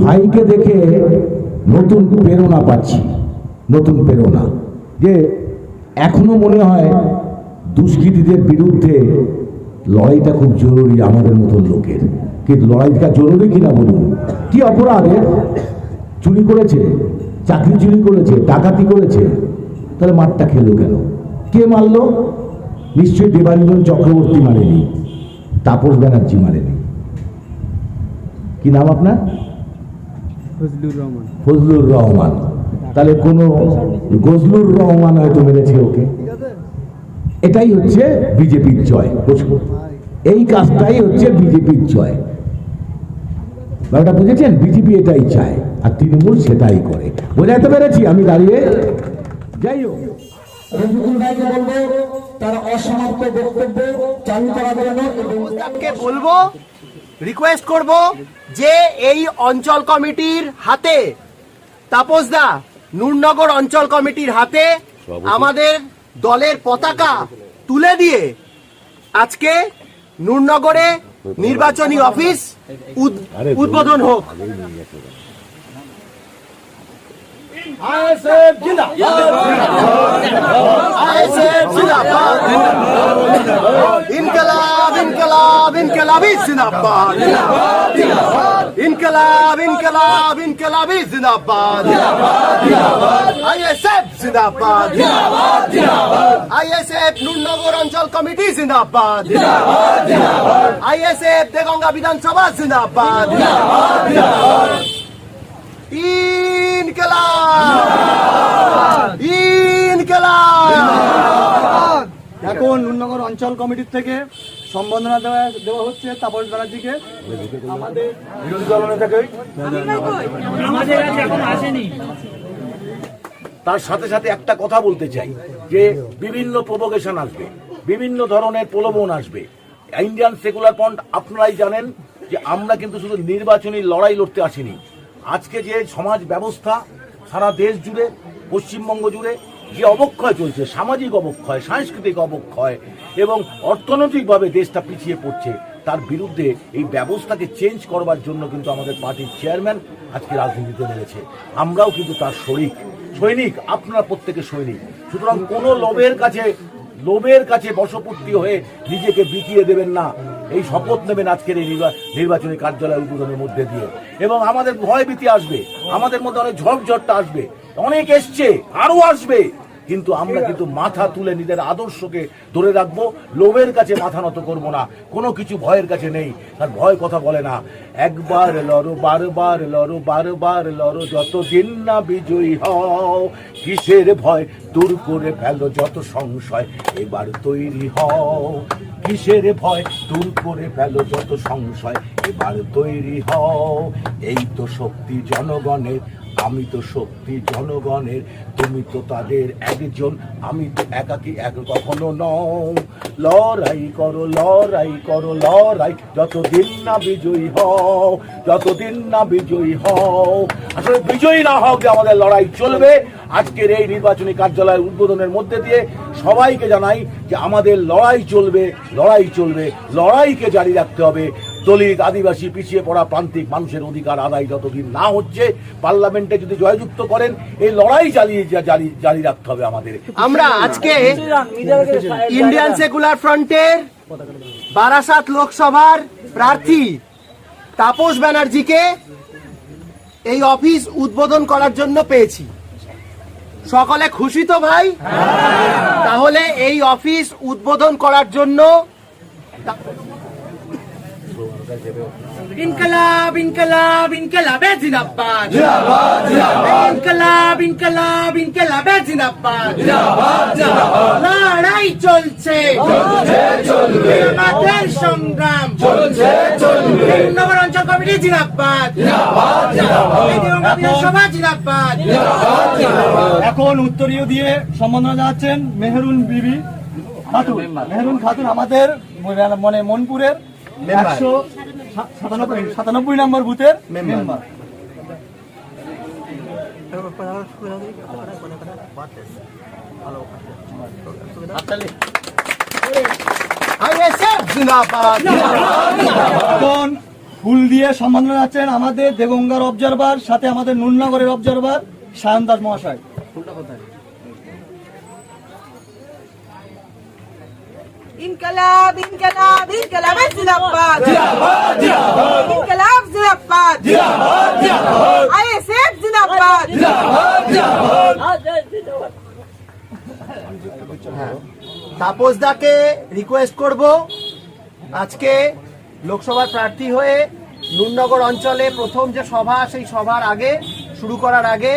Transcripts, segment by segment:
ভাইকে দেখে নতুন প্রেরণা পাচ্ছি, নতুন প্রেরণা। যে এখনও মনে হয় দুষ্কৃতীদের বিরুদ্ধে লড়াইটা খুব জরুরি আমাদের মতো লোকের। কিন্তু লড়াইটা জরুরি কিনা বলুন? কি অপরাধে? চুরি করেছে, চাকরি চুরি করেছে, ডাকাতি করেছে, তাহলে মারটা খেলো কেন? কে মারলো? নিশ্চয়ই দেবাঞ্জন চক্রবর্তী মারেনি, তাপস ব্যানার্জি মারেনি। কি নাম আপনার? ফজলুর রহমান। তাহলে কোন গজলুর রহমান হয়তো মেরেছে ওকে। এটাই হচ্ছে বিজেপির জয় বুঝব এই কাজটাই হচ্ছে বিজেপির জয়। ব্যাপারটা বুঝেছেন? বিজেপি এটাই চায় আর তৃণমূল সেটাই করে। বোঝাতে পেরেছি আমি দাঁড়িয়ে? যাই হোক। রফিকুল ভাইকে বলব তার অসমাপ্ত বক্তব্য চালু করার জন্য এবং বলব রিকোয়েস্ট করব যে এই অঞ্চল কমিটির হাতে তাপসদা নূরনগর অঞ্চল কমিটির হাতে আমাদের দলের পতাকা তুলে দিয়ে আজকে নূরনগরে নির্বাচনী অফিস উদ- উদ্বোধন হোক। ISF জিন্দাবাদ ISF জিন্দাবাদ ইনকলাব ইনকলাব ইনকলাবি জিন্দাবাদ ইনকলাব ইনকলাব ইনকলাবি জিন্দাবাদ আইএসএফ জিন্দাবাদ আইএসএফ নুরনগর অঞ্চল কমিটি জিন্দাবাদ আইএসএফ দেগঙ্গা বিধানসভা জিন্দাবাদ ইনকলাব ইনকলাব এখন নুরনগর অঞ্চল কমিটির থেকে সম্বর্ধনা দেওয়া দেওয়া হচ্ছে তাপস ব্যানার্জিকে। আমাদের তার সাথে সাথে একটা কথা বলতে চাই যে বিভিন্ন প্রভোকেশন আসবে বিভিন্ন ধরনের প্রলোভন আসবে। ইন্ডিয়ান সেকুলার ফ্রন্ট আপনারাই জানেন যে আমরা কিন্তু শুধু নির্বাচনী লড়াই লড়তে আসিনি। আজকে যে সমাজ ব্যবস্থা সারা দেশ জুড়ে পশ্চিমবঙ্গ জুড়ে যে অবক্ষয় চলছে, সামাজিক অবক্ষয়, সাংস্কৃতিক অবক্ষয় এবং অর্থনৈতিকভাবে দেশটা পিছিয়ে পড়ছে, তার বিরুদ্ধে এই ব্যবস্থাকে চেঞ্জ করবার জন্য কিন্তু আমাদের পার্টির চেয়ারম্যান আজকে রাজনীতিতে নেমেছে। আমরাও কিন্তু তার শরিক সৈনিক, আপনারা প্রত্যেকে সৈনিক। সুতরাং কোনো লোভের কাছে লোভের কাছে বশপূর্তি হয়ে নিজেকে বিকিয়ে দেবেন না। এই শপথ নেবেন আজকের এই নির্বা- নির্বাচনী কার্যালয় উদ্বোধনের মধ্যে দিয়ে। এবং আমাদের ভয় ভীতি আসবে। আমাদের মধ্যে অনেক ঝড়ঝড়টা আসবে। অনেক এসছে আরও আসবে। কিন্তু আমরা কিন্তু মাথা তুলে নিজের আদর্শকে ধরে রাখব, লোভের কাছে মাথা নত করব না, কোনো কিছু ভয়ের কাছে নেই তার ভয় কথা বলে না। একবার লড়ো, বারবার লড়ো বারবার লড়ো, যতদিন না বিজয়ী হও, কিসের ভয়? দূর করে ফেলো যত সংশয়, এবার তৈরি হও। কিসের ভয়? দূর করে ফেলো যত সংশয়, এবার তৈরি হও। এই তো শক্তি জনগণের আমি তো শক্তি জনগণের, তুমি তো তাদের একজন। আমি তো একাকি, এক কখনো নও। লড়াই করো লড়াই করো, লড়াই। যতদিন না বিজয়ী হও, যতদিন না বিজয়ী হও। আসলে বিজয়ী না হোক যে আমাদের লড়াই চলবে। আজকের এই নির্বাচনী কার্যালয় উদ্বোধনের মধ্যে দিয়ে সবাইকে জানাই যে আমাদের লড়াই চলবে লড়াই চলবে। লড়াইকে জারি রাখতে হবে। দলিত আদিবাসী পিছিয়ে পড়া প্রান্তিক মানুষের অধিকার আদায় যতদিন না হচ্ছে, পার্লামেন্টে যদি জয়যুক্ত করেন, এই লড়াই চালিয়ে জারি রাখতে হবে আমাদের। আমরা আজকে ইন্ডিয়ান সেকুলার ফ্রন্টের বারাসাত লোকসভার প্রার্থী তাপস ব্যানার্জিকে এই অফিস উদ্বোধন করার জন্য পেয়েছি। সকলে খুশি তো ভাই? তাহলে এই অফিস উদ্বোধন করার জন্য ইনকলাব ইনকলাব ইনকলাবে জিন্দাবাদ। ইনকলাব ইনকলাব ইনকলাবে জিন্দাবাদ। লড়াই চলছে। আমাদের সংগ্রাম। নগর অঞ্চল কমিটি জিন্দাবাদ। জিন্দাবাদ এখন উত্তরীয় দিয়ে সম্বর্ধনা জানাচ্ছেন মেহরুন বিবি খাতুন। মেহরুন খাতুন আমাদের মানে মনপুরের একশো সাতানব্বই সাতানব্বই নম্বর বুথের মেম্বার ফুল দিয়ে সম্বোধনা আছেন আমাদের দেগঙ্গার অবজারভার সাথে আমাদের নুননগরের অবজারভার সায়ন দাস মহাশয়। ইনকালাব ইনকালাব ইনকালাব জিন্দাবাদ ইনকালাব জিন্দাবাদ আইএসএফ জিন্দাবাদ তাপসদাকে রিকোয়েস্ট করব। আজকে লোকসভার প্রার্থী হয়ে নুননগর অঞ্চলে প্রথম যে সভা সেই সভার আগে শুরু করার আগে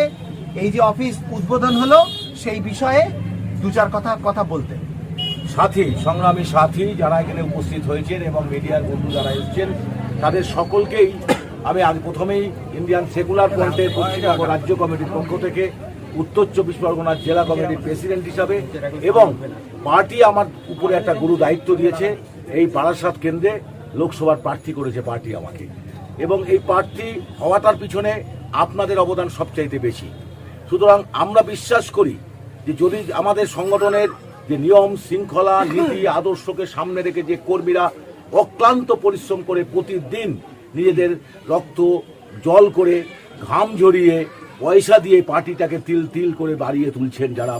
এই যে অফিস উদ্বোধন হলো সেই বিষয়ে দু চার কথা কথা বলতে। সাথী, সংগ্রামী সাথী যারা এখানে উপস্থিত হয়েছেন এবং মিডিয়ার বন্ধু যারা এসেছেন, তাদের সকলকেই আমি আগে প্রথমেই ইন্ডিয়ান সেকুলার ফ্রন্টের পশ্চিমবঙ্গ রাজ্য কমিটির পক্ষ থেকে, উত্তর চব্বিশ পরগনার জেলা কমিটির প্রেসিডেন্ট হিসাবে এবং পার্টি আমার উপরে একটা গুরু দায়িত্ব দিয়েছে, এই বারাসাত কেন্দ্রে লোকসভার প্রার্থী করেছে পার্টি আমাকে। এবং এই প্রার্থী হওয়াটার পিছনে আপনাদের অবদান সবচাইতে বেশি। সুতরাং আমরা বিশ্বাস করি যে যদি আমাদের সংগঠনের যে নিয়ম, শৃঙ্খলা, নীতি, আদর্শকে সামনে রেখে যে কর্মীরা অক্লান্ত পরিশ্রম করে প্রতিদিন নিজেদের রক্ত জল করে ঘাম ঝরিয়ে পয়সা দিয়ে পার্টিটাকে তিল তিল করে বাড়িয়ে তুলছেন যারা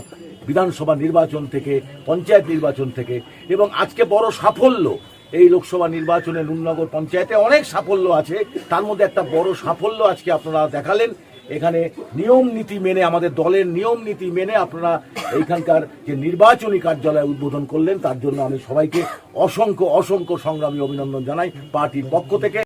বিধানসভা নির্বাচন থেকে, পঞ্চায়েত নির্বাচন থেকে। এবং আজকে বড় সাফল্য এই লোকসভা নির্বাচনে নুননগর পঞ্চায়েতে অনেক সাফল্য আছে। তার মধ্যে একটা বড় সাফল্য আজকে আপনারা দেখালেন। এখানে নিয়ম নীতি মেনে, আমাদের দলের নিয়ম নীতি মেনে আপনারা এইখানকার যে নির্বাচনী কার্যালয় উদ্বোধন করলেন, তার জন্য আমি সবাইকে অসংখ্য অসংখ্য সংগ্রামী অভিনন্দন জানাই পার্টির পক্ষ থেকে।